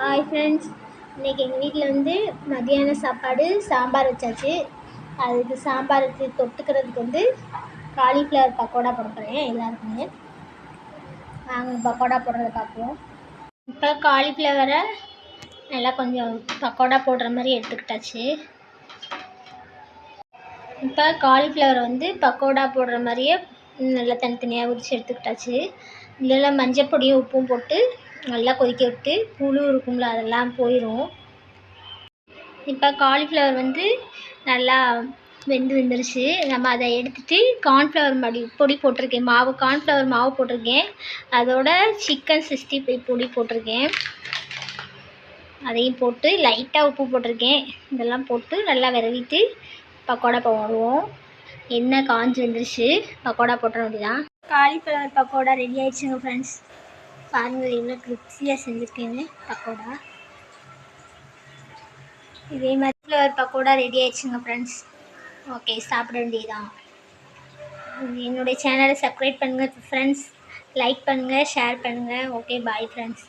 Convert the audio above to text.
Hi friends இன்றைக்கி எங்கள் வீட்டில் வந்து மதியான சாப்பாடு சாம்பார் வச்சாச்சு. அதுக்கு சாம்பாருக்கு தொட்டுக்கிறதுக்கு வந்து காலிஃப்ளவர் பக்கோடா போட போகிறேன் எல்லாருக்குமே. வாங்க பக்கோடா போடுறத பார்ப்போம். இப்போ காலிஃப்ளவரை நல்லா கொஞ்சம் பக்கோடா போடுற மாதிரி எடுத்துக்கிட்டாச்சு. இப்போ காலிஃப்ளவர் வந்து பக்கோடா போடுற மாதிரியே நல்லா தனித்தனியாக உரித்து எடுத்துக்கிட்டாச்சு. இதில் மஞ்சள் பொடியும் உப்பும் போட்டு நல்லா கொதிக்க விட்டு புழு இருக்கும்ல அதெல்லாம் போயிடும் இப்போ காலிஃப்ளவர் வந்து நல்லா வெந்து வெந்துருச்சு. நம்ம அதை எடுத்துகிட்டு கார்ன்ஃப்ளவர் மடி பொடி போட்டிருக்கேன். மாவு கார்ன்ஃப்ளவர் மாவு போட்டிருக்கேன். அதோட சிக்கன் சிக்ஸ்டி ஃபைவ் பொடி போட்டிருக்கேன். அதையும் போட்டு லைட்டாக உப்பு போட்டிருக்கேன். இதெல்லாம் போட்டு நல்லா விரவிட்டு பக்கோடா போடுவோம் எண்ணெய் காஞ்சி வந்துருச்சு. பக்கோடா போட்டுற வேண்டியதான் காலிஃப்ளவர் பக்கோடா ரெடி ஆயிடுச்சுங்க ஃப்ரெண்ட்ஸ் பாருங்கள் எவ்வளோ கிரிப்ஸியாக செஞ்சுருக்கேன்னு பக்கோடா. இதே மாதிரி ஒரு பக்கோடா ரெடி ஆயிடுச்சுங்க ஃப்ரெண்ட்ஸ் ஓகே சாப்பிட வேண்டியதான் என்னுடைய சேனலை சப்ஸ்கிரைப் பண்ணுங்கள் ஃப்ரெண்ட்ஸ் லைக் பண்ணுங்கள் ஷேர் பண்ணுங்கள் ஓகே பாய் ஃப்ரெண்ட்ஸ்